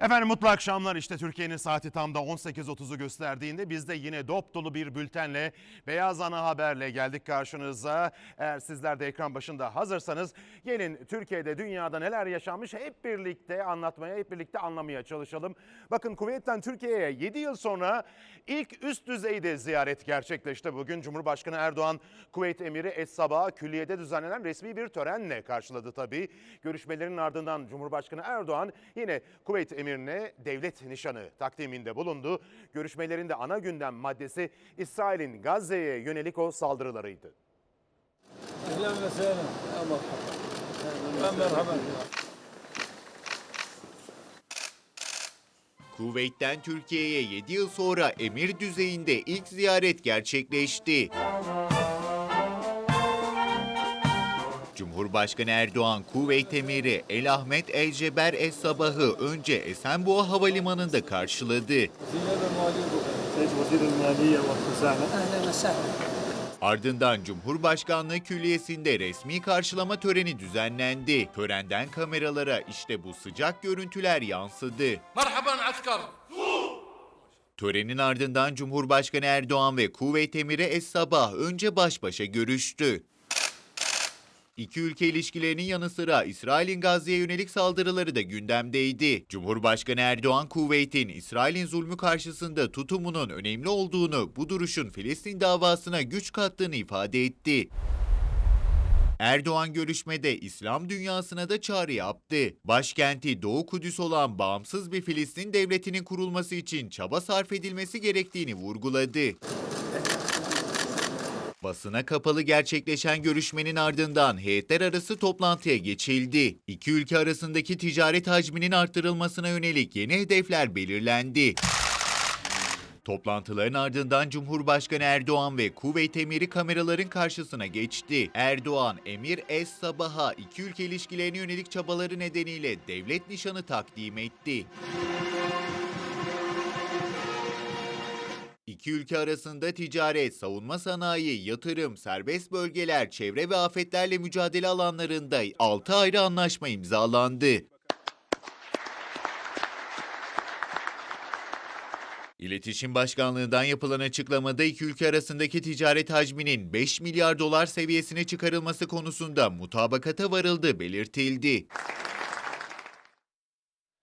Efendim mutlu akşamlar işte Türkiye'nin saati tam da 18.30'u gösterdiğinde biz de yine dop dolu bir bültenle Beyaz Ana Haber'le geldik karşınıza. Eğer sizler de ekran başında hazırsanız gelin Türkiye'de dünyada neler yaşanmış hep birlikte anlatmaya hep birlikte anlamaya çalışalım. Bakın Kuveyt'ten Türkiye'ye 7 yıl sonra ilk üst düzeyde ziyaret gerçekleşti. Bugün Cumhurbaşkanı Erdoğan Kuveyt Emiri Es Sabah külliyede düzenlenen resmi bir törenle karşıladı tabii. Görüşmelerin ardından Cumhurbaşkanı Erdoğan yine Kuveyt Emir'ine devlet nişanı takdiminde bulundu. Görüşmelerin de ana gündem maddesi İsrail'in Gazze'ye yönelik o saldırılarıydı. Ehlen Kuveyt'ten Türkiye'ye 7 yıl sonra emir düzeyinde ilk ziyaret gerçekleşti. Cumhurbaşkanı Erdoğan Kuveyt Emiri El Ahmet El Ceber Es Sabah'ı önce Esenboğa Havalimanı'nda karşıladı. Ardından Cumhurbaşkanlığı Külliyesi'nde resmi karşılama töreni düzenlendi. Törenden kameralara işte bu sıcak görüntüler yansıdı. Merhaban asker. Törenin ardından Cumhurbaşkanı Erdoğan ve Kuveyt Emiri Es Sabah önce baş başa görüştü. İki ülke ilişkilerinin yanı sıra İsrail'in Gazze'ye yönelik saldırıları da gündemdeydi. Cumhurbaşkanı Erdoğan, Kuveyt'in İsrail'in zulmü karşısında tutumunun önemli olduğunu, bu duruşun Filistin davasına güç kattığını ifade etti. Erdoğan görüşmede İslam dünyasına da çağrı yaptı. Başkenti Doğu Kudüs olan bağımsız bir Filistin devletinin kurulması için çaba sarf edilmesi gerektiğini vurguladı. Basına kapalı gerçekleşen görüşmenin ardından heyetler arası toplantıya geçildi. İki ülke arasındaki ticaret hacminin arttırılmasına yönelik yeni hedefler belirlendi. Toplantıların ardından Cumhurbaşkanı Erdoğan ve Kuveyt Emiri kameraların karşısına geçti. Erdoğan, Emir Es Sabah'a iki ülke ilişkilerine yönelik çabaları nedeniyle devlet nişanı takdim etti. İki ülke arasında ticaret, savunma sanayi, yatırım, serbest bölgeler, çevre ve afetlerle mücadele alanlarında 6 ayrı anlaşma imzalandı. İletişim Başkanlığı'ndan yapılan açıklamada iki ülke arasındaki ticaret hacminin 5 milyar dolar seviyesine çıkarılması konusunda mutabakata varıldı belirtildi.